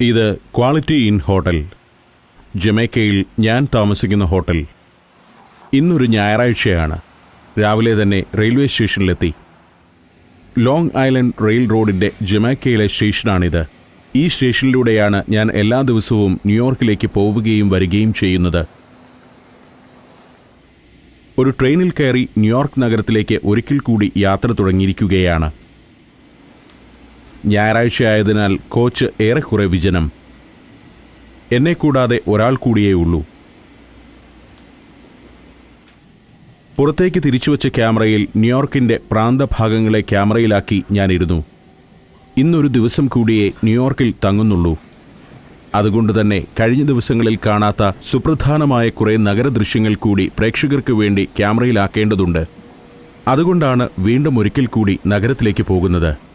ഇത് quality in hotel. ജമൈക്കയിൽ ഞാൻ താമസിക്കുന്ന ഹോട്ടൽ. ഇന്നൊരു ഞായറാഴ്ചയാണ്. രാവിലെ തന്നെ റെയിൽവേ സ്റ്റേഷനിലെത്തി. ലോങ് ഐലൻഡ് റെയിൽ റോഡിന്റെ ജമൈക്കയിലെ സ്റ്റേഷനാണിത്. ഈ സ്റ്റേഷനിലൂടെയാണ് ഞാൻ എല്ലാ ദിവസവും ന്യൂയോർക്കിലേക്ക് പോവുകയും വരികയും ചെയ്യുന്നത്. ഒരു ട്രെയിനിൽ കയറി ന്യൂയോർക്ക് നഗരത്തിലേക്ക് ഒരിക്കൽ കൂടി യാത്ര തുടങ്ങിയിരിക്കുകയാണ്. ഞായറാഴ്ച ആയതിനാൽ കോച്ച് ഏറെക്കുറെ വിജനം. എന്നെ കൂടാതെ ഒരാൾ കൂടിയേ ഉള്ളൂ. പുറത്തേക്ക് തിരിച്ചുവച്ച ക്യാമറയിൽ ന്യൂയോർക്കിന്റെ പ്രാന്തഭാഗങ്ങളെ ക്യാമറയിലാക്കി ഞാനിരുന്നു. ഇന്നൊരു ദിവസം കൂടിയേ ന്യൂയോർക്കിൽ തങ്ങുന്നുള്ളൂ. അതുകൊണ്ട് തന്നെ കഴിഞ്ഞ ദിവസങ്ങളിൽ കാണാത്ത സുപ്രധാനമായ കുറേ നഗരദൃശ്യങ്ങൾ കൂടി പ്രേക്ഷകർക്ക് വേണ്ടി ക്യാമറയിലാക്കേണ്ടതുണ്ട്. അതുകൊണ്ടാണ് വീണ്ടും ഒരിക്കൽ കൂടി നഗരത്തിലേക്ക് പോകുന്നത്.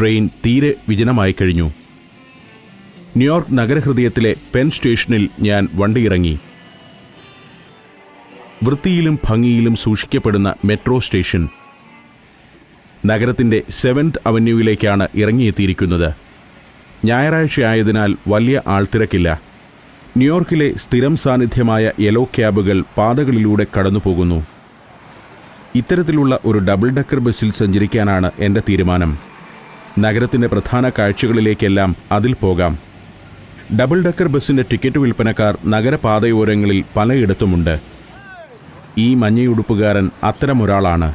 ട്രെയിൻ തീരെ വിജനമായി കഴിഞ്ഞു. ന്യൂയോർക്ക് നഗരഹൃദയത്തിലെ പെൻ സ്റ്റേഷനിൽ ഞാൻ വണ്ടിയിറങ്ങി. വൃത്തിയിലും ഭംഗിയിലും സൂക്ഷിക്കപ്പെടുന്ന മെട്രോ സ്റ്റേഷൻ. നഗരത്തിന്റെ സെവൻത് അവന്യൂവിലേക്കാണ് ഇറങ്ങിയെത്തിയിരിക്കുന്നത്. ഞായറാഴ്ച ആയതിനാൽ വലിയ ആൾത്തിരക്കില്ല ന്യൂയോർക്കിലെ സ്ഥിരം സാന്നിധ്യമായ യെല്ലോ ക്യാബുകൾ പാതകളിലൂടെ കടന്നുപോകുന്നു. ഇത്തരത്തിലുള്ള ഒരു ഡബിൾ ഡക്കർ ബസ്സിൽ സഞ്ചരിക്കാനാണ് എന്റെ തീരുമാനം. നഗരത്തിന്റെ പ്രധാന കാഴ്ചകളിലേക്കെല്ലാം അതിൽ പോകാം. ഡബിൾ ഡക്കർ ബസ്സിന്റെ ടിക്കറ്റ് വിൽപ്പനക്കാർ നഗരപാതയോരങ്ങളിൽ പലയിടത്തുമുണ്ട്. ഈ മഞ്ഞയുടുപ്പുകാരൻ അത്തരമൊരാളാണ്.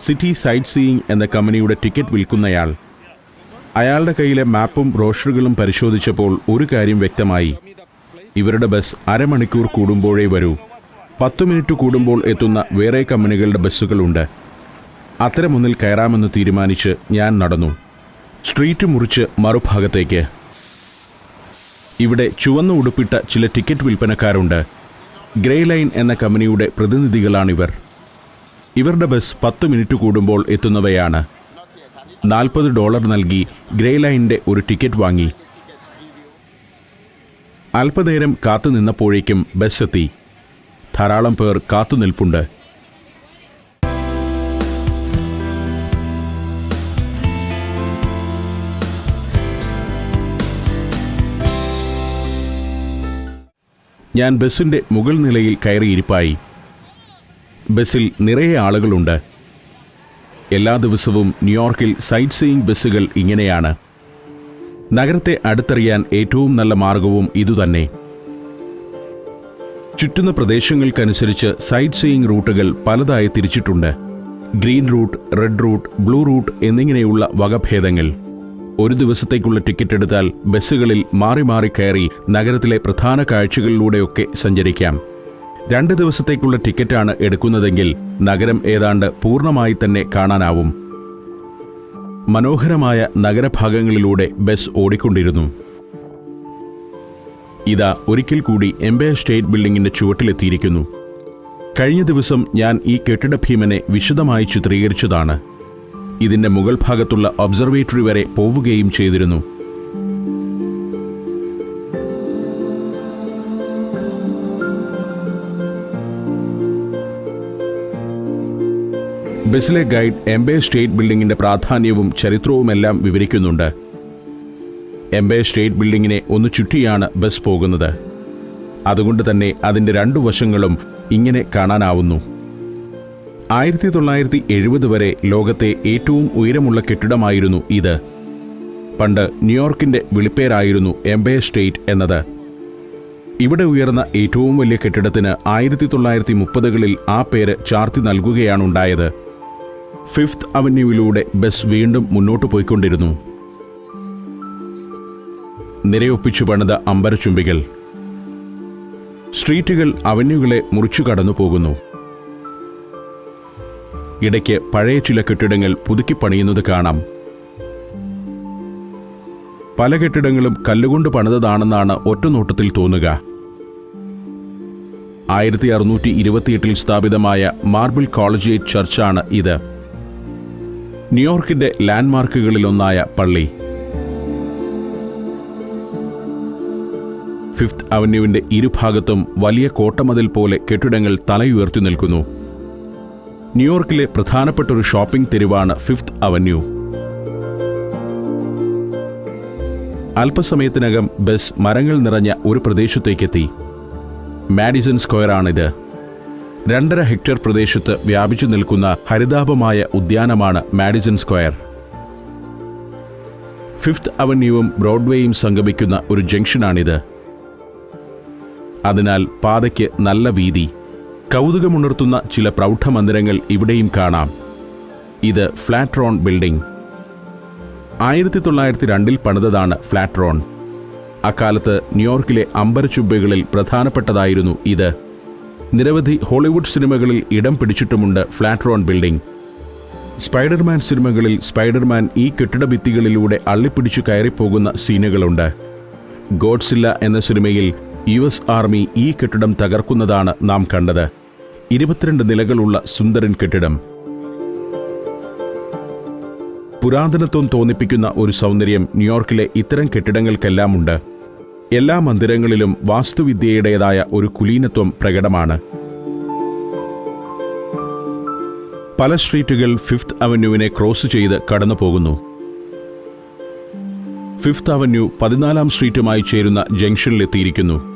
സിറ്റി സൈറ്റ് സീയിങ് എന്ന കമ്പനിയുടെ ടിക്കറ്റ് വിൽക്കുന്നയാൾ. അയാളുടെ കയ്യിലെ മാപ്പും ബ്രോഷറുകളും പരിശോധിച്ചപ്പോൾ ഒരു കാര്യം വ്യക്തമായി. ഇവരുടെ ബസ് അരമണിക്കൂർ കൂടുമ്പോഴേ വരൂ. പത്തു മിനിറ്റ് കൂടുമ്പോൾ എത്തുന്ന വേറെ കമ്പനികളുടെ ബസ്സുകളുണ്ട്. അത്തരമൊന്നിൽ കയറാമെന്ന് തീരുമാനിച്ച് ഞാൻ നടന്നു. സ്ട്രീറ്റ് മുറിച്ച് മറുഭാഗത്തേക്ക്. ഇവിടെ ചുവന്ന ഉടുപ്പിട്ട ചില ടിക്കറ്റ് വിൽപ്പനക്കാരുണ്ട്. ഗ്രേ ലൈൻ എന്ന കമ്പനിയുടെ പ്രതിനിധികളാണിവർ. ഇവരുടെ ബസ് പത്ത് മിനിറ്റ് കൂടുമ്പോൾ എത്തുന്നവയാണ്. നാൽപ്പത് ഡോളർ നൽകി ഗ്രേ ലൈനിന്റെ ഒരു ടിക്കറ്റ് വാങ്ങി. അല്പനേരം കാത്തു നിന്നപ്പോഴേക്കും ബസ് എത്തി. ധാരാളം പേർ കാത്തു നിൽപ്പുണ്ട് ഞാൻ ബസ്സിന്റെ മുകൾ നിലയിൽ കയറിയിരിപ്പായി ബസ്സിൽ നിറയെ ആളുകളുണ്ട്. എല്ലാ ദിവസവും ന്യൂയോർക്കിൽ സൈറ്റ് സീയിങ് ബസ്സുകൾ ഇങ്ങനെയാണ്. നഗരത്തെ അടുത്തറിയാൻ ഏറ്റവും നല്ല മാർഗവും ഇതുതന്നെ. ചുറ്റുന്ന പ്രദേശങ്ങൾക്കനുസരിച്ച് സൈറ്റ് സീയിങ് റൂട്ടുകൾ പലതായി തിരിച്ചിട്ടുണ്ട്. Green route red route blue route എന്നിങ്ങനെയുള്ള വകഭേദങ്ങൾ. ഒരു ദിവസത്തേക്കുള്ള ടിക്കറ്റ് എടുത്താൽ ബസ്സുകളിൽ മാറി മാറി കയറി നഗരത്തിലെ പ്രധാന കാഴ്ചകളിലൂടെയൊക്കെ സഞ്ചരിക്കാം. രണ്ട് ദിവസത്തേക്കുള്ള ടിക്കറ്റാണ് എടുക്കുന്നതെങ്കിൽ നഗരം ഏതാണ്ട് പൂർണമായി തന്നെ കാണാനാവും. മനോഹരമായ നഗരഭാഗങ്ങളിലൂടെ ബസ് ഓടിക്കൊണ്ടിരുന്നു. ഇതാ ഒരിക്കൽ കൂടി എംപയർ സ്റ്റേറ്റ് ബിൽഡിംഗിന്റെ ചുവട്ടിലെത്തിയിരിക്കുന്നു. കഴിഞ്ഞ ദിവസം ഞാൻ ഈ കെട്ടിട ഭീമനെ വിശദമായി ചിത്രീകരിച്ചതാണ്. ഇതിന്റെ മുകൾ ഭാഗത്തുള്ള ഒബ്സർവേറ്ററി വരെ പോവുകയും ചെയ്തിരുന്നു. ബസിലെ ഗൈഡ് എംബേ സ്റ്റേറ്റ് ബിൽഡിംഗിന്റെ പ്രാധാന്യവും ചരിത്രവുമെല്ലാം വിവരിക്കുന്നുണ്ട്. എംബേ സ്റ്റേറ്റ് ബിൽഡിങ്ങിനെ ഒന്ന് ചുറ്റിയാണ് ബസ് പോകുന്നത്. അതുകൊണ്ട് തന്നെ അതിന്റെ രണ്ടു വശങ്ങളും ഇങ്ങനെ കാണാനാവുന്നു. ആയിരത്തി തൊള്ളായിരത്തി എഴുപത് വരെ ലോകത്തെ ഏറ്റവും ഉയരമുള്ള കെട്ടിടമായിരുന്നു ഇത്. പണ്ട് ന്യൂയോർക്കിന്റെ വിളിപ്പേരായിരുന്നു എംബയർ സ്റ്റേറ്റ് എന്നത്. ഇവിടെ ഉയർന്ന ഏറ്റവും വലിയ കെട്ടിടത്തിന് ആയിരത്തി തൊള്ളായിരത്തി മുപ്പതുകളിൽ ആ പേര് ചാർത്തി നൽകുകയാണുണ്ടായത് ഫിഫ്ത് അവന്യൂവിലൂടെ ബസ് വീണ്ടും മുന്നോട്ട് പോയിക്കൊണ്ടിരുന്നു. നിരയൊപ്പിച്ചു പണിത അമ്പരച്ചുംബികൾ. സ്ട്രീറ്റുകൾ അവന്യൂകളെ മുറിച്ചു കടന്നു പോകുന്നു ഇടയ്ക്ക് പഴയ ചില കെട്ടിടങ്ങൾ പുതുക്കി പണിയുന്നത് കാണാം. പല കെട്ടിടങ്ങളും കല്ലുകൊണ്ട് പണിതതാണെന്നാണ് ഒറ്റനോട്ടത്തിൽ തോന്നുക. ആയിരത്തി അറുന്നൂറ്റി ഇരുപത്തിയെട്ടിൽ സ്ഥാപിതമായ മാർബിൾ കോളേജിയേറ്റ് ചർച്ചാണ് ഇത്. ന്യൂയോർക്കിന്റെ ലാൻഡ്മാർക്കുകളിലൊന്നായ പള്ളി. ഫിഫ്ത് അവന്യൂവിന്റെ ഇരുഭാഗത്തും വലിയ കോട്ടമതിൽ പോലെ കെട്ടിടങ്ങൾ തലയുയർത്തി നിൽക്കുന്നു. ന്യൂയോർക്കിലെ പ്രധാനപ്പെട്ട ഒരു ഷോപ്പിംഗ് തെരുവാണ് ഫിഫ്ത് അവന്യൂ. അല്പസമയത്തിനകം ബസ് മരങ്ങൾ നിറഞ്ഞ ഒരു പ്രദേശത്തേക്കെത്തി. മാഡിസൺ സ്ക്വയറാണിത്. രണ്ടര ഹെക്ടർ പ്രദേശത്ത് വ്യാപിച്ചു നിൽക്കുന്ന ഹരിതാപമായ ഉദ്യാനമാണ് മാഡിസൺ സ്ക്വയർ. ഫിഫ്ത് അവന്യൂവും ബ്രോഡ്വേയും സംഗമിക്കുന്ന ഒരു ജംഗ്ഷനാണിത്. അതിനാൽ പാതയ്ക്ക് നല്ല വീതി. കൗതുകമുണർത്തുന്ന ചില പ്രൗഢമന്ദിരങ്ങൾ ഇവിടെയും കാണാം. ഇത് ഫ്ലാറ്റ്രോൺ ബിൽഡിംഗ്. ആയിരത്തി തൊള്ളായിരത്തി രണ്ടിൽ പണിതതാണ് ഫ്ലാറ്റ്രോൺ അക്കാലത്ത് ന്യൂയോർക്കിലെ അമ്പരച്ചുബ്ബകളിൽ പ്രധാനപ്പെട്ടതായിരുന്നു ഇത്. നിരവധി ഹോളിവുഡ് സിനിമകളിൽ ഇടം പിടിച്ചിട്ടുമുണ്ട് ഫ്ലാറ്റ്രോൺ ബിൽഡിംഗ്. സ്പൈഡർമാൻ സിനിമകളിൽ സ്പൈഡർമാൻ ഈ കെട്ടിട ഭിത്തികളിലൂടെ അള്ളിപ്പിടിച്ചു കയറിപ്പോകുന്ന സീനുകളുണ്ട്. ഗോഡ്സില്ല എന്ന സിനിമയിൽ യു എസ് ആർമി ഈ കെട്ടിടം തകർക്കുന്നതാണ് നാം കണ്ടത്. ഇരുപത്തിരണ്ട് നിലകളുള്ള സുന്ദരൻ കെട്ടിടം. പുരാതനത്വം തോന്നിപ്പിക്കുന്ന ഒരു സൗന്ദര്യം ന്യൂയോർക്കിലെ ഇത്തരം കെട്ടിടങ്ങൾക്കെല്ലാമുണ്ട്. എല്ലാ മന്ദിരങ്ങളിലും വാസ്തുവിദ്യയുടേതായ ഒരു കുലീനത്വം പ്രകടമാണ്. പല സ്ട്രീറ്റുകൾ ഫിഫ്ത് അവന്യൂവിനെ ക്രോസ് ചെയ്ത് കടന്നു പോകുന്നു ഫിഫ്ത് അവന്യൂ പതിനാലാം സ്ട്രീറ്റുമായി ചേരുന്ന ജംഗ്ഷനിലെത്തിയിരിക്കുന്നു.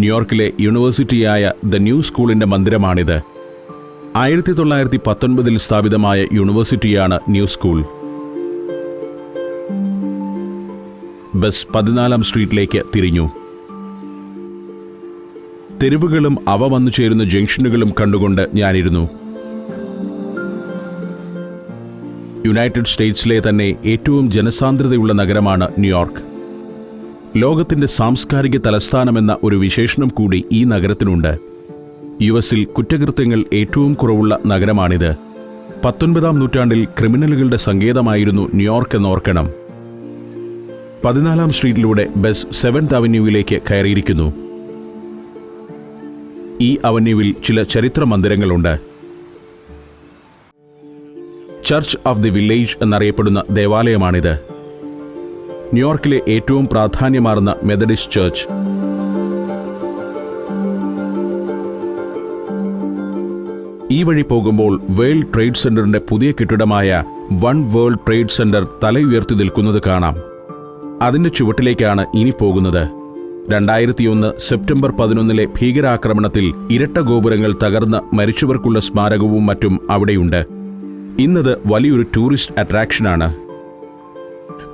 ന്യൂയോർക്കിലെ യൂണിവേഴ്സിറ്റിയായ ദ ന്യൂ സ്കൂളിന്റെ മന്ദിരമാണിത്. ആയിരത്തി തൊള്ളായിരത്തി പത്തൊൻപതിൽ സ്ഥാപിതമായ യൂണിവേഴ്സിറ്റിയാണ് ന്യൂ സ്കൂൾ. ബസ് പതിനാലാം സ്ട്രീറ്റിലേക്ക് തിരിഞ്ഞു. തെരുവുകളും അവ വന്നു ചേരുന്ന ജംഗ്ഷനുകളും കണ്ടുകൊണ്ട് ഞാനിരുന്നു. യുണൈറ്റഡ് സ്റ്റേറ്റ്സിലെ തന്നെ ഏറ്റവും ജനസാന്ദ്രതയുള്ള നഗരമാണ് ന്യൂയോർക്ക്. ലോകത്തിന്റെ സാംസ്കാരിക തലസ്ഥാനമെന്ന ഒരു വിശേഷണം കൂടി ഈ നഗരത്തിനുണ്ട്. യു എസിൽ കുറ്റകൃത്യങ്ങൾ ഏറ്റവും കുറവുള്ള നഗരമാണിത്. പത്തൊൻപതാം നൂറ്റാണ്ടിൽ ക്രിമിനലുകളുടെ സങ്കേതമായിരുന്നു ന്യൂയോർക്ക് എന്നോർക്കണം. പതിനാലാം സ്ട്രീറ്റിലൂടെ ബസ് സെവൻത് അവന്യൂവിലേക്ക് കയറിയിരിക്കുന്നു. ഈ അവന്യൂവിൽ ചില ചരിത്ര മന്ദിരങ്ങളുണ്ട്. ചർച്ച് ഓഫ് ദി വില്ലേജ് എന്നറിയപ്പെടുന്ന ദേവാലയമാണിത്. ന്യൂയോർക്കിലെ ഏറ്റവും പ്രാധാന്യമാർന്ന മെതഡിസ്റ്റ് ചർച്ച്. ഈ വഴി പോകുമ്പോൾ വേൾഡ് ട്രേഡ് സെന്ററിന്റെ പുതിയ കെട്ടിടമായ വൺ വേൾഡ് ട്രേഡ് സെന്റർ തലയുയർത്തി നിൽക്കുന്നത് കാണാം. അതിന്റെ ചുവട്ടിലേക്കാണ് ഇനി പോകുന്നത്. രണ്ടായിരത്തിയൊന്ന് സെപ്റ്റംബർ പതിനൊന്നിലെ ഭീകരാക്രമണത്തിൽ ഇരട്ട ഗോപുരങ്ങൾ തകർന്ന് മരിച്ചവർക്കുള്ള സ്മാരകവും മറ്റും അവിടെയുണ്ട്. ഇന്നത് വലിയൊരു ടൂറിസ്റ്റ് അട്രാക്ഷനാണ്.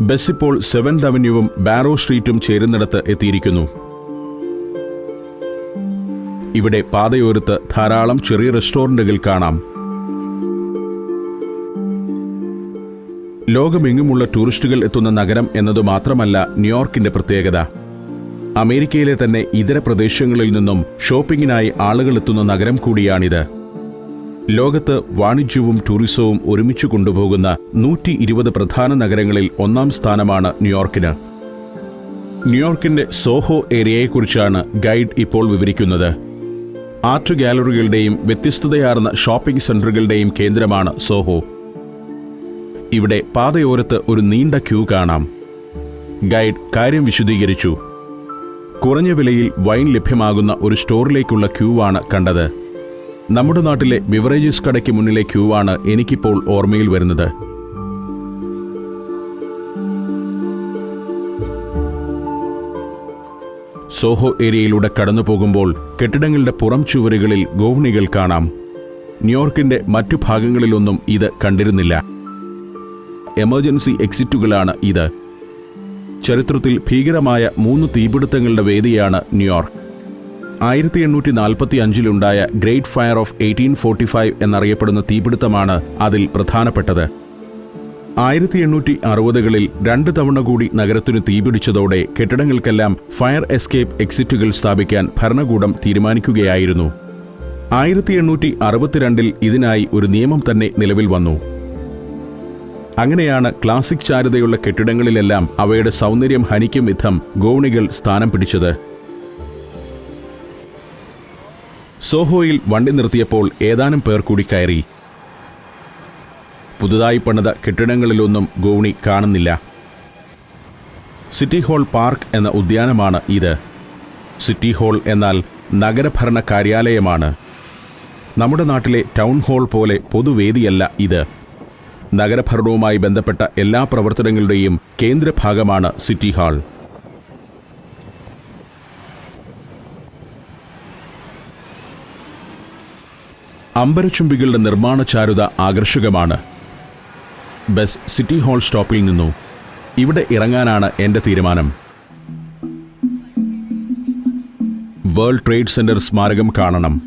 ബസ് ഇപ്പോൾ സെവൻത് അവന്യൂവും ബാരോ സ്ട്രീറ്റും ചേരുന്നിടത്ത് എത്തിയിരിക്കുന്നു. ഇവിടെ പാതയോരത്ത് ധാരാളം ചെറിയ റെസ്റ്റോറന്റുകൾ കാണാം. ലോകമെങ്ങുമുള്ള ടൂറിസ്റ്റുകൾ എത്തുന്ന നഗരം എന്നത് മാത്രമല്ല ന്യൂയോർക്കിന്റെ പ്രത്യേകത. അമേരിക്കയിലെ തന്നെ ഇതര പ്രദേശങ്ങളിൽ നിന്നും ഷോപ്പിംഗിനായി ആളുകൾ എത്തുന്ന നഗരം കൂടിയാണിത്. ലോകത്ത് വാണിജ്യവും ടൂറിസവും ഒരുമിച്ച് കൊണ്ടുപോകുന്ന നൂറ്റി ഇരുപത് പ്രധാന നഗരങ്ങളിൽ ഒന്നാം സ്ഥാനമാണ് ന്യൂയോർക്കിന്. ന്യൂയോർക്കിന്റെ സോഹോ ഏരിയയെക്കുറിച്ചാണ് ഗൈഡ് ഇപ്പോൾ വിവരിക്കുന്നത്. ആർട്ട് ഗാലറികളുടെയും വ്യത്യസ്തതയാർന്ന ഷോപ്പിംഗ് സെന്ററുകളുടെയും കേന്ദ്രമാണ് സോഹോ. ഇവിടെ പാതയോരത്ത് ഒരു നീണ്ട ക്യൂ കാണാം. ഗൈഡ് കാര്യം വിശദീകരിച്ചു. കുറഞ്ഞ വിലയിൽ വൈൻ ലഭ്യമാകുന്ന ഒരു സ്റ്റോറിലേക്കുള്ള ക്യൂവാണ് കണ്ടത്. നമ്മുടെ നാട്ടിലെ ബിവറേജസ് കടയ്ക്ക് മുന്നിലെ ക്യൂ ആണ് എനിക്കിപ്പോൾ ഓർമ്മയിൽ വരുന്നത്. സോഹോ ഏരിയയിലൂടെ കടന്നു പോകുമ്പോൾ കെട്ടിടങ്ങളുടെ പുറം ചുവരുകളിൽ ഗോവണികൾ കാണാം. ന്യൂയോർക്കിന്റെ മറ്റു ഭാഗങ്ങളിലൊന്നും ഇത് കണ്ടിരുന്നില്ല. എമർജൻസി എക്സിറ്റുകളാണ് ഇത്. ചരിത്രത്തിൽ ഭീകരമായ മൂന്ന് തീപിടുത്തങ്ങളുടെ വേദിയാണ് ന്യൂയോർക്ക്. ആയിരത്തി എണ്ണൂറ്റി നാൽപ്പത്തി അഞ്ചിലുണ്ടായ great fire of eighteen forty five എന്നറിയപ്പെടുന്ന തീപിടുത്തമാണ് അതിൽ പ്രധാനപ്പെട്ടത്. ആയിരത്തി എണ്ണൂറ്റി അറുപതുകളിൽ രണ്ട് തവണ കൂടി നഗരത്തിനു തീപിടിച്ചതോടെ കെട്ടിടങ്ങൾക്കെല്ലാം ഫയർ എസ്കേപ്പ് എക്സിറ്റുകൾ സ്ഥാപിക്കാൻ ഭരണകൂടം തീരുമാനിക്കുകയായിരുന്നു. ആയിരത്തി എണ്ണൂറ്റി അറുപത്തിരണ്ടിൽ ഇതിനായി ഒരു നിയമം തന്നെ നിലവിൽ വന്നു. അങ്ങനെയാണ് ക്ലാസിക് ചാരുതയുള്ള കെട്ടിടങ്ങളിലെല്ലാം അവയുടെ സൗന്ദര്യം ഹനിക്കും വിധം ഗോവണികൾ സ്ഥാനം പിടിച്ചത്. സോഹോയിൽ വണ്ടി നിർത്തിയപ്പോൾ ഏതാനും പേർ കൂടി കയറി. പുതുതായി പണിത കെട്ടിടങ്ങളിലൊന്നും ഗോവണി കാണുന്നില്ല. സിറ്റി ഹാൾ പാർക്ക് എന്ന ഉദ്യാനമാണ് ഇത്. സിറ്റി ഹാൾ എന്നാൽ നഗരഭരണ കാര്യാലയമാണ്. നമ്മുടെ നാട്ടിലെ ടൗൺ ഹാൾ പോലെ പൊതുവേദിയല്ല ഇത്. നഗരഭരണവുമായി ബന്ധപ്പെട്ട എല്ലാ പ്രവർത്തനങ്ങളുടെയും കേന്ദ്രഭാഗമാണ് സിറ്റി ഹാൾ. അമ്പരച്ചുംബികളുടെ നിർമ്മാണ ചാരുത ആകർഷകമാണ്. ബസ് സിറ്റി ഹാൾ സ്റ്റോപ്പിൽ നിന്നു. ഇവിടെ ഇറങ്ങാനാണ് എന്റെ തീരുമാനം. വേൾഡ് ട്രേഡ് സെന്റർ സ്മാരകം കാണണം.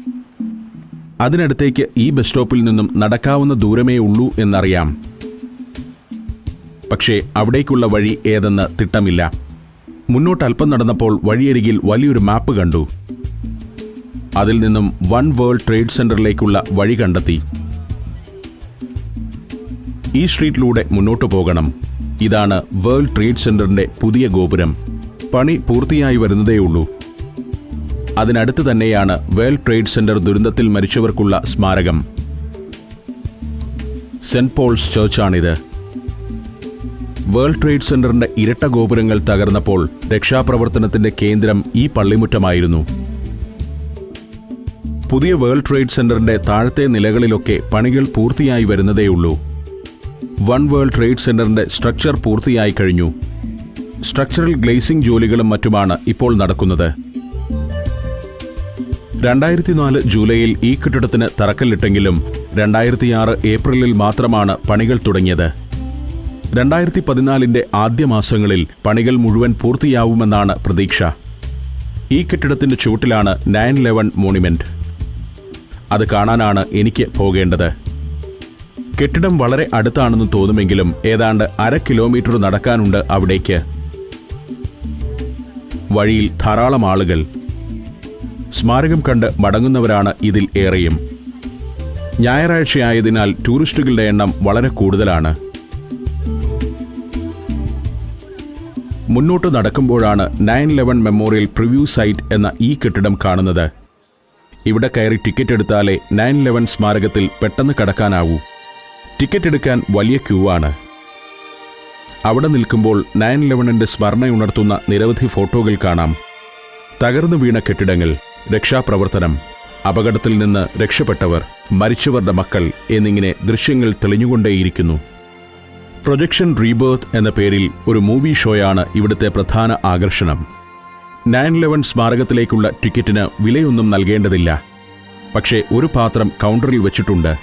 അതിനടുത്തേക്ക് ഈ ബസ് സ്റ്റോപ്പിൽ നിന്നും നടക്കാവുന്ന ദൂരമേ ഉള്ളൂ എന്നറിയാം. പക്ഷേ അവിടേക്കുള്ള വഴി ഏതെന്ന് തിട്ടമില്ല. മുന്നോട്ട് അല്പം നടന്നപ്പോൾ വഴിയരികിൽ വലിയൊരു മാപ്പ് കണ്ടു. അതിൽ നിന്നും വൺ വേൾഡ് ട്രേഡ് സെന്ററിലേക്കുള്ള വഴി കണ്ടെത്തി. ഈ സ്ട്രീറ്റിലൂടെ മുന്നോട്ടു പോകണം. ഇതാണ് വേൾഡ് ട്രേഡ് സെന്ററിന്റെ പുതിയ ഗോപുരം. പണി പൂർത്തിയായി വരുന്നതേയുള്ളൂ. അതിനടുത്ത് തന്നെയാണ് വേൾഡ് ട്രേഡ് സെന്റർ ദുരന്തത്തിൽ മരിച്ചവർക്കുള്ള സ്മാരകം. സെന്റ് പോൾസ് ചേർച്ചാണിത്. വേൾഡ് ട്രേഡ് സെന്ററിന്റെ ഇരട്ട ഗോപുരങ്ങൾ തകർന്നപ്പോൾ രക്ഷാപ്രവർത്തനത്തിന്റെ കേന്ദ്രം ഈ പള്ളിമുറ്റമായിരുന്നു. പുതിയ വേൾഡ് ട്രേഡ് സെന്ററിന്റെ താഴത്തെ നിലകളിലൊക്കെ പണികൾ പൂർത്തിയായി വരുന്നതേയുള്ളൂ. വൺ വേൾഡ് ട്രേഡ് സെന്ററിന്റെ സ്ട്രക്ചർ പൂർത്തിയായി കഴിഞ്ഞു. സ്ട്രക്ചറൽ ഗ്ലേസിംഗ് ജോലികളും മറ്റുമാണ് ഇപ്പോൾ നടക്കുന്നത്. രണ്ടായിരത്തി നാല് ജൂലൈയിൽ ഈ കെട്ടിടത്തിന് തറക്കല്ലിട്ടെങ്കിലും രണ്ടായിരത്തിയാറ് ഏപ്രിലിൽ മാത്രമാണ് പണികൾ തുടങ്ങിയത്. രണ്ടായിരത്തി പതിനാലിന്റെ ആദ്യ മാസങ്ങളിൽ പണികൾ മുഴുവൻ പൂർത്തിയാവുമെന്നാണ് പ്രതീക്ഷ. ഈ കെട്ടിടത്തിന്റെ ചുവട്ടിലാണ് നയൻ ലെവൻ മോണിമെന്റ്. അത് കാണാനാണ് എനിക്ക് പോകേണ്ടത്. കെട്ടിടം വളരെ അടുത്താണെന്ന് തോന്നുമെങ്കിലും ഏതാണ്ട് അര കിലോമീറ്റർ നടക്കാനുണ്ട് അവിടേക്ക്. വഴിയിൽ ധാരാളം ആളുകൾ. സ്മാരകം കണ്ട് മടങ്ങുന്നവരാണ് ഇതിൽ ഏറെയും. ഞായറാഴ്ചയായതിനാൽ ടൂറിസ്റ്റുകളുടെ എണ്ണം വളരെ കൂടുതലാണ്. മുന്നോട്ട് നടക്കുമ്പോഴാണ് nine eleven memorial preview site എന്ന ഈ കെട്ടിടം കാണുന്നത്. ഇവിടെ കയറി ടിക്കറ്റ് എടുത്താലേ നയൻ ലെവൻ സ്മാരകത്തിൽ പെട്ടെന്ന് കടക്കാനാവൂ. ടിക്കറ്റ് എടുക്കാൻ വലിയ ക്യൂ ആണ്. അവിടെ നിൽക്കുമ്പോൾ നയൻ ലെവനിന്റെ സ്മരണയുണർത്തുന്ന നിരവധി ഫോട്ടോകൾ കാണാം. തകർന്നു വീണ കെട്ടിടങ്ങൾ രക്ഷാപ്രവർത്തനം അപകടത്തിൽ നിന്ന് രക്ഷപ്പെട്ടവർ മരിച്ചവരുടെ മക്കൾ എന്നിങ്ങനെ ദൃശ്യങ്ങൾ തെളിഞ്ഞുകൊണ്ടേയിരിക്കുന്നു. പ്രൊജക്ഷൻ റീബേർത്ത് എന്ന പേരിൽ ഒരു മൂവി ഷോയാണ് ഇവിടുത്തെ പ്രധാന ആകർഷണം. നയൻ ലെവൻ സ്മാരകത്തിലേക്കുള്ള ടിക്കറ്റിന് വിലയൊന്നും നൽകേണ്ടതില്ല. പക്ഷേ ഒരു പാത്രം കൗണ്ടറിൽ വെച്ചിട്ടുണ്ട്.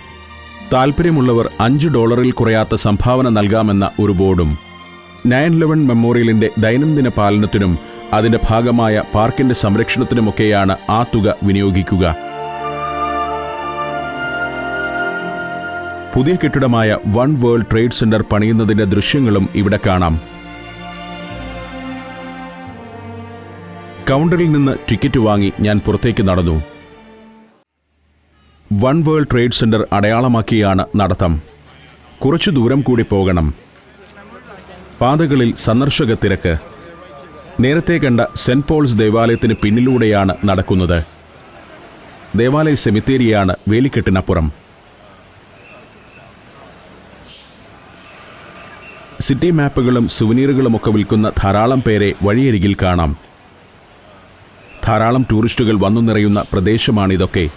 താൽപ്പര്യമുള്ളവർ അഞ്ച് ഡോളറിൽ കുറയാത്ത സംഭാവന നൽകാമെന്ന ഒരു ബോർഡും. നയൻ ലെവൻ മെമ്മോറിയലിന്റെ ദൈനംദിന പാലനത്തിനും അതിന്റെ ഭാഗമായ പാർക്കിന്റെ സംരക്ഷണത്തിനുമൊക്കെയാണ് ആ തുക വിനിയോഗിക്കുക. പുതിയ കെട്ടിടമായ വൺ വേൾഡ് ട്രേഡ് സെന്റർ പണിയുന്നതിന്റെ ദൃശ്യങ്ങളും ഇവിടെ കാണാം. കൗണ്ടറിൽ നിന്ന് ടിക്കറ്റ് വാങ്ങി ഞാൻ പുറത്തേക്ക് നടന്നു. വൺ വേൾഡ് ട്രേഡ് സെന്റർ അടയാളമാക്കിയാണ് നടത്തം. കുറച്ചു ദൂരം കൂടി പോകണം. പാതകളിൽ സന്ദർശക തിരക്ക്. നേരത്തെ കണ്ട സെന്റ് പോൾസ് ദേവാലയത്തിന് പിന്നിലൂടെയാണ് നടക്കുന്നത്. ദേവാലയ സെമിത്തേരിയാണ് വേലിക്കെട്ടിനപ്പുറം. സിറ്റി മാപ്പുകളും സുവനീറുകളുമൊക്കെ വിൽക്കുന്ന ധാരാളം പേരെ വഴിയരികിൽ കാണാം. ധാരാളം ടൂറിസ്റ്റുകൾ വന്നു നിറയുന്ന പ്രദേശമാണിതൊക്കെ.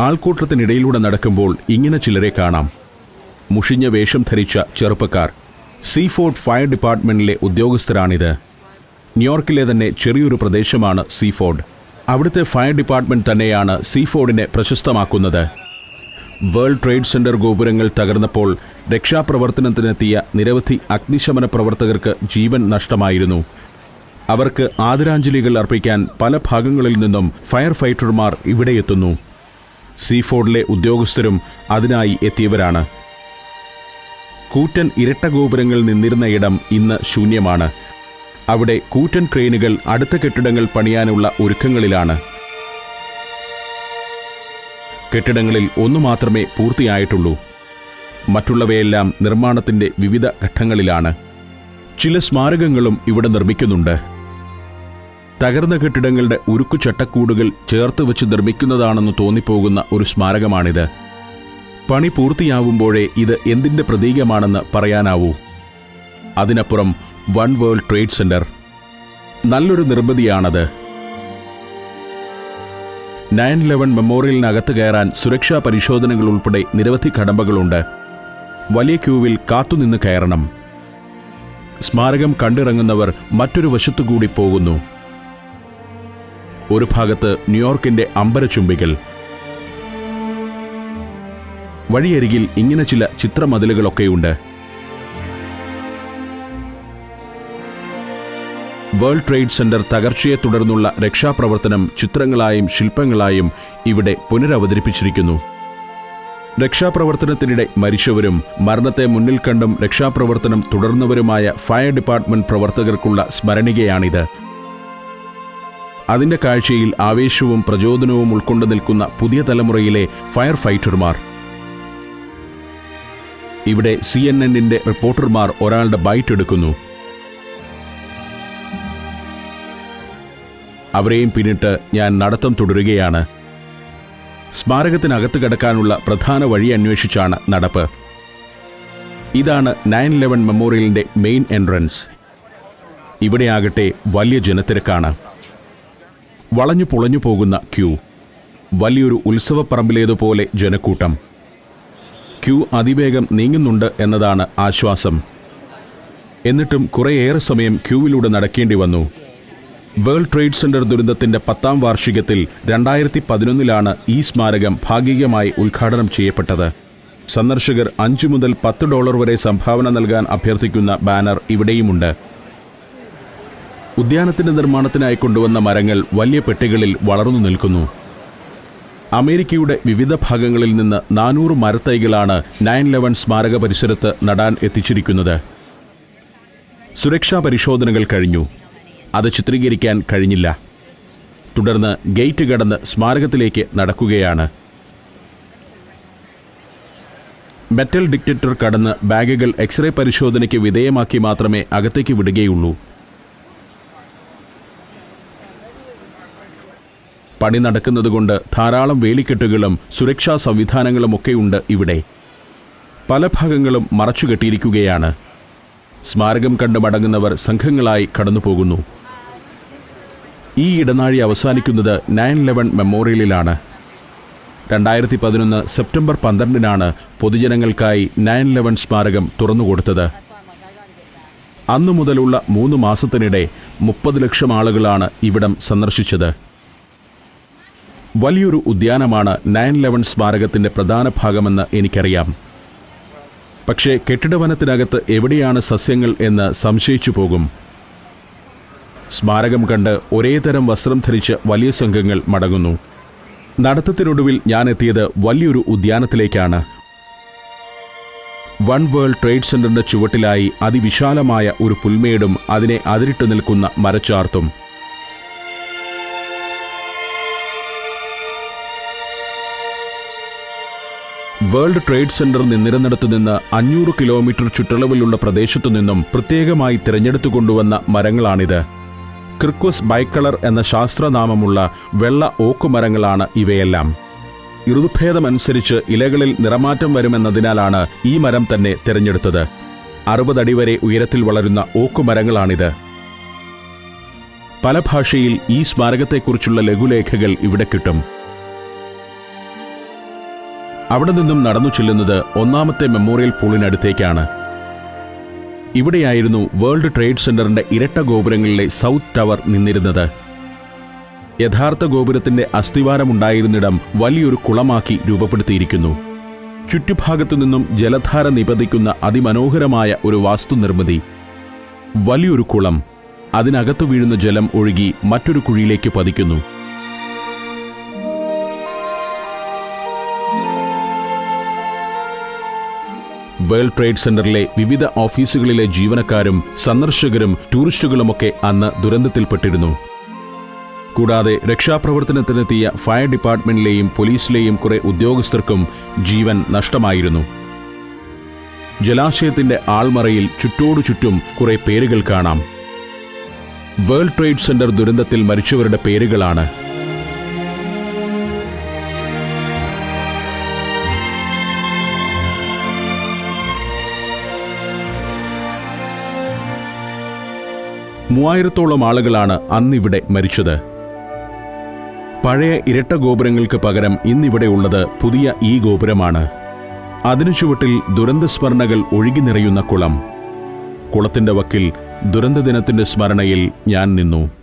ആൾക്കൂട്ടത്തിനിടയിലൂടെ നടക്കുമ്പോൾ ഇങ്ങനെ ചിലരെ കാണാം. മുഷിഞ്ഞ വേഷം ധരിച്ച ചെറുപ്പക്കാർ. സീഫോർഡ് ഫയർ ഡിപ്പാർട്ട്മെന്റിലെ ഉദ്യോഗസ്ഥരാണിത്. ന്യൂയോർക്കിലെ തന്നെ ചെറിയൊരു പ്രദേശമാണ് സീഫോർഡ് അവിടുത്തെ ഫയർ ഡിപ്പാർട്ട്മെന്റ് തന്നെയാണ് സീഫോർഡിനെ പ്രശസ്തമാക്കുന്നത്. വേൾഡ് ട്രേഡ് സെന്റർ ഗോപുരങ്ങൾ തകർന്നപ്പോൾ രക്ഷാപ്രവർത്തനത്തിനെത്തിയ നിരവധി അഗ്നിശമന പ്രവർത്തകർക്ക് ജീവൻ നഷ്ടമായിരുന്നു. അവർക്ക് ആദരാഞ്ജലികൾ അർപ്പിക്കാൻ പല ഭാഗങ്ങളിൽ നിന്നും ഫയർ ഫൈറ്റർമാർ ഇവിടെ എത്തുന്നു. സീഫോർഡിലെ ഉദ്യോഗസ്ഥരും അതിനായി എത്തിയവരാണ്. കൂറ്റൻ ഇരട്ട ഗോപുരങ്ങൾ നിന്നിരുന്ന ഇടം ഇന്ന് ശൂന്യമാണ്. അവിടെ കൂറ്റൻ ക്രെയിനുകൾ അടുത്ത കെട്ടിടങ്ങൾ പണിയാനുള്ള ഒരുക്കങ്ങളിലാണ്. കെട്ടിടങ്ങളിൽ ഒന്നു മാത്രമേ പൂർത്തിയായിട്ടുള്ളൂ. മറ്റുള്ളവയെല്ലാം നിർമ്മാണത്തിന്റെ വിവിധ ഘട്ടങ്ങളിലാണ്. ചില സ്മാരകങ്ങളും ഇവിടെ നിർമ്മിക്കുന്നുണ്ട്. തകർന്ന കെട്ടിടങ്ങളുടെ ഉരുക്കു ചട്ടക്കൂടുകൾ ചേർത്ത് വെച്ച് നിർമ്മിക്കുന്നതാണെന്ന് തോന്നിപ്പോകുന്ന ഒരു സ്മാരകമാണിത്. പണി പൂർത്തിയാവുമ്പോഴേ ഇത് എന്തിന്റെ പ്രതീകമാണെന്ന് പറയാനാവൂ. അതിനപ്പുറം വൺ വേൾഡ് ട്രേഡ് സെന്റർ. നല്ലൊരു നിർമ്മിതിയാണത്. നയൻ ലെവൻ മെമ്മോറിയലിനകത്ത് കയറാൻ സുരക്ഷാ പരിശോധനകൾ ഉൾപ്പെടെ നിരവധി കടമ്പകളുണ്ട്. വലിയ ക്യൂവിൽ കാത്തുനിന്ന് കയറണം. സ്മാരകം കണ്ടിറങ്ങുന്നവർ മറ്റൊരു വശത്തുകൂടി പോകുന്നു. ഒരു ഭാഗത്ത് ന്യൂയോർക്കിന്റെ അമ്പരചുംബികൾ വഴിയരികിൽ ഇങ്ങനെ ചില ചിത്രമതിലുകളൊക്കെയുണ്ട്. വേൾഡ് ട്രേഡ് സെന്റർ തകർച്ചയെ തുടർന്നുള്ള രക്ഷാപ്രവർത്തനം ചിത്രങ്ങളായും ശില്പങ്ങളായും ഇവിടെ പുനരവതരിപ്പിച്ചിരിക്കുന്നു. രക്ഷാപ്രവർത്തനത്തിനിടെ മരിച്ചവരും മരണത്തെ മുന്നിൽ കണ്ടും രക്ഷാപ്രവർത്തനം തുടർന്നവരുമായ ഫയർ ഡിപ്പാർട്ട്മെന്റ് പ്രവർത്തകർക്കുള്ള സ്മരണികയാണിത്. അതിന്റെ കാഴ്ചയിൽ ആവേശവും പ്രചോദനവും ഉൾക്കൊണ്ടു നിൽക്കുന്ന പുതിയ തലമുറയിലെ ഫയർ ഫൈറ്റർമാർ. ഇവിടെ സി എൻ എന്നിന്റെ റിപ്പോർട്ടർമാർ ഒരാളുടെ ബൈറ്റ് എടുക്കുന്നു. അവരെയും പിന്നിട്ട് ഞാൻ നടത്തം തുടരുകയാണ്. സ്മാരകത്തിനകത്ത് കിടക്കാനുള്ള പ്രധാന വഴി അന്വേഷിച്ചാണ് നടപ്പ്. ഇതാണ് നയൻ ലെവൻ മെമ്മോറിയലിന്റെ മെയിൻ എൻട്രൻസ്. ഇവിടെയാകട്ടെ വലിയ ജനത്തിരക്കാണ്. വളഞ്ഞു പുളഞ്ഞു പോകുന്ന ക്യൂ. വലിയൊരു ഉത്സവപ്പറമ്പിലേതുപോലെ ജനക്കൂട്ടം. ക്യൂ അതിവേഗം നീങ്ങുന്നുണ്ട് എന്നതാണ് ആശ്വാസം. എന്നിട്ടും കുറേയേറെ സമയം ക്യൂവിലൂടെ നടക്കേണ്ടി വന്നു. വേൾഡ് ട്രേഡ് സെന്റർ ദുരന്തത്തിന്റെ പത്താം വാർഷികത്തിൽ രണ്ടായിരത്തി പതിനൊന്നിലാണ് ഈ സ്മാരകം ഭാഗികമായി ഉദ്ഘാടനം ചെയ്യപ്പെട്ടത്. സന്ദർശകർ അഞ്ചു മുതൽ പത്ത് ഡോളർ വരെ സംഭാവന നൽകാൻ അഭ്യർത്ഥിക്കുന്ന ബാനർ ഇവിടെയുമുണ്ട്. ഉദ്യാനത്തിന്റെ നിർമ്മാണത്തിനായി കൊണ്ടുവന്ന മരങ്ങൾ വലിയ പെട്ടികളിൽ വളർന്നു നിൽക്കുന്നു. അമേരിക്കയുടെ വിവിധ ഭാഗങ്ങളിൽ നിന്ന് നാനൂറ് മരത്തൈകളാണ് നയൻ ലെവൻ സ്മാരക പരിസരത്ത് നടാൻ എത്തിച്ചിരിക്കുന്നത്. സുരക്ഷാ പരിശോധനകൾ കഴിഞ്ഞു. അത് ചിത്രീകരിക്കാൻ കഴിഞ്ഞില്ല. തുടർന്ന് ഗേറ്റ് കടന്ന് സ്മാരകത്തിലേക്ക് നടക്കുകയാണ്. മെറ്റൽ ഡിക്റ്റേറ്റർ കടന്ന് ബാഗുകൾ എക്സ്റേ പരിശോധനയ്ക്ക് വിധേയമാക്കി മാത്രമേ അകത്തേക്ക് വിടുകയുള്ളൂ. പണി നടക്കുന്നതുകൊണ്ട് ധാരാളം വേലിക്കെട്ടുകളും സുരക്ഷാ സംവിധാനങ്ങളും സംവിധാനങ്ങളുമൊക്കെയുണ്ട് ഇവിടെ. പല ഭാഗങ്ങളും മറച്ചുകെട്ടിയിരിക്കുകയാണ്. സ്മാരകം കണ്ടു മടങ്ങുന്നവർ സംഘങ്ങളായി കടന്നുപോകുന്നു. ഈ ഇടനാഴി അവസാനിക്കുന്നത് നയൻ ലെവൻ മെമ്മോറിയലിലാണ്. രണ്ടായിരത്തി പതിനൊന്ന് സെപ്റ്റംബർ പന്ത്രണ്ടിനാണ് പൊതുജനങ്ങൾക്കായി നയൻ ലെവൻ സ്മാരകം തുറന്നുകൊടുത്തത്. അന്നു മുതലുള്ള മൂന്ന് മാസത്തിനിടെ മുപ്പത് ലക്ഷം ആളുകളാണ് ഇവിടം സന്ദർശിച്ചത്. വലിയൊരു ഉദ്യാനമാണ് നയൻ ലെവൻ സ്മാരകത്തിന്റെ പ്രധാന ഭാഗമെന്ന് എനിക്കറിയാം. പക്ഷേ കെട്ടിടവനത്തിനകത്ത് എവിടെയാണ് സസ്യങ്ങൾ എന്ന് സംശയിച്ചു പോകും സ്മാരകം കണ്ട് ഒരേ തരം വസ്ത്രം ധരിച്ച് വലിയ സംഘങ്ങൾ മടങ്ങുന്നു. നടത്തത്തിനൊടുവിൽ ഞാൻ എത്തിയത് വലിയൊരു ഉദ്യാനത്തിലേക്കാണ്. വൺ വേൾഡ് ട്രേഡ് സെന്ററിന്റെ ചുവട്ടിലായി അതിവിശാലമായ ഒരു പുൽമേടും അതിനെ അതിരിട്ട് നിൽക്കുന്ന മരച്ചാർത്തും. വേൾഡ് ട്രേഡ് സെന്റർ നിന്നിരുന്നിടത്തു നിന്ന് അഞ്ഞൂറ് കിലോമീറ്റർ ചുറ്റളവിലുള്ള പ്രദേശത്തു നിന്നും പ്രത്യേകമായി തിരഞ്ഞെടുത്തു കൊണ്ടുവന്ന മരങ്ങളാണിത്. ക്രിക്വസ് ബൈക്കളർ എന്ന ശാസ്ത്രനാമമുള്ള വെള്ള ഓക്കുമരങ്ങളാണ് ഇവയെല്ലാം. ഋതുഭേദമനുസരിച്ച് ഇലകളിൽ നിറമാറ്റം വരുമെന്നതിനാലാണ് ഈ മരം തന്നെ തിരഞ്ഞെടുത്തത്. അറുപതടി വരെ ഉയരത്തിൽ വളരുന്ന ഓക്കുമരങ്ങളാണിത്. പല ഭാഷയിൽ ഈ സ്മാരകത്തെക്കുറിച്ചുള്ള ലഘുലേഖകൾ ഇവിടെ കിട്ടും. അവിടെ നിന്നും നടന്നു ചെല്ലുന്നത് ഒന്നാമത്തെ മെമ്മോറിയൽ പൂളിനടുത്തേക്കാണ്. ഇവിടെയായിരുന്നു വേൾഡ് ട്രേഡ് സെന്ററിന്റെ ഇരട്ട ഗോപുരങ്ങളിലെ സൗത്ത് ടവർ നിന്നിരുന്നത്. യഥാർത്ഥ ഗോപുരത്തിന്റെ അസ്ഥിവാരമുണ്ടായിരുന്നിടം വലിയൊരു കുളമാക്കി രൂപപ്പെടുത്തിയിരിക്കുന്നു. ചുറ്റുഭാഗത്തു നിന്നും ജലധാര നിപതിക്കുന്ന അതിമനോഹരമായ ഒരു വാസ്തു നിർമ്മിതി. വലിയൊരു കുളം. അതിനകത്തു വീഴുന്ന ജലം ഒഴുകി മറ്റൊരു കുഴിയിലേക്ക് പതിക്കുന്നു. വേൾഡ് ട്രേഡ് സെന്ററിലെ വിവിധ ഓഫീസുകളിലെ ജീവനക്കാരും സന്ദർശകരും ടൂറിസ്റ്റുകളുമൊക്കെ അന്ന് ദുരന്തത്തിൽപ്പെട്ടിരുന്നു. കൂടാതെ രക്ഷാപ്രവർത്തനത്തിനെത്തിയ ഫയർ ഡിപ്പാർട്ട്മെന്റിലെയും പോലീസിലെയും കുറെ ഉദ്യോഗസ്ഥർക്കും ജീവൻ നഷ്ടമായിരുന്നു. ജലാശയത്തിന്റെ ആൾമറയിൽ ചുറ്റോടു ചുറ്റും കുറെ പേരുകൾ കാണാം. വേൾഡ് ട്രേഡ് സെന്റർ ദുരന്തത്തിൽ മരിച്ചവരുടെ പേരുകളാണ് മൂവായിരത്തോളം ആളുകളാണ് അന്നിവിടെ മരിച്ചത്. പഴയ ഇരട്ട ഗോപുരങ്ങൾക്ക് പകരം ഇന്നിവിടെ ഉള്ളത് പുതിയ ഈ ഗോപുരമാണ്. അതിനു ചുവട്ടിൽ ദുരന്തസ്മരണകൾ ഒഴുകി നിറയുന്ന കുളം. കുളത്തിന്റെ വക്കിൽ ദുരന്ത ദിനത്തിന്റെ സ്മരണയിൽ ഞാൻ നിന്നു.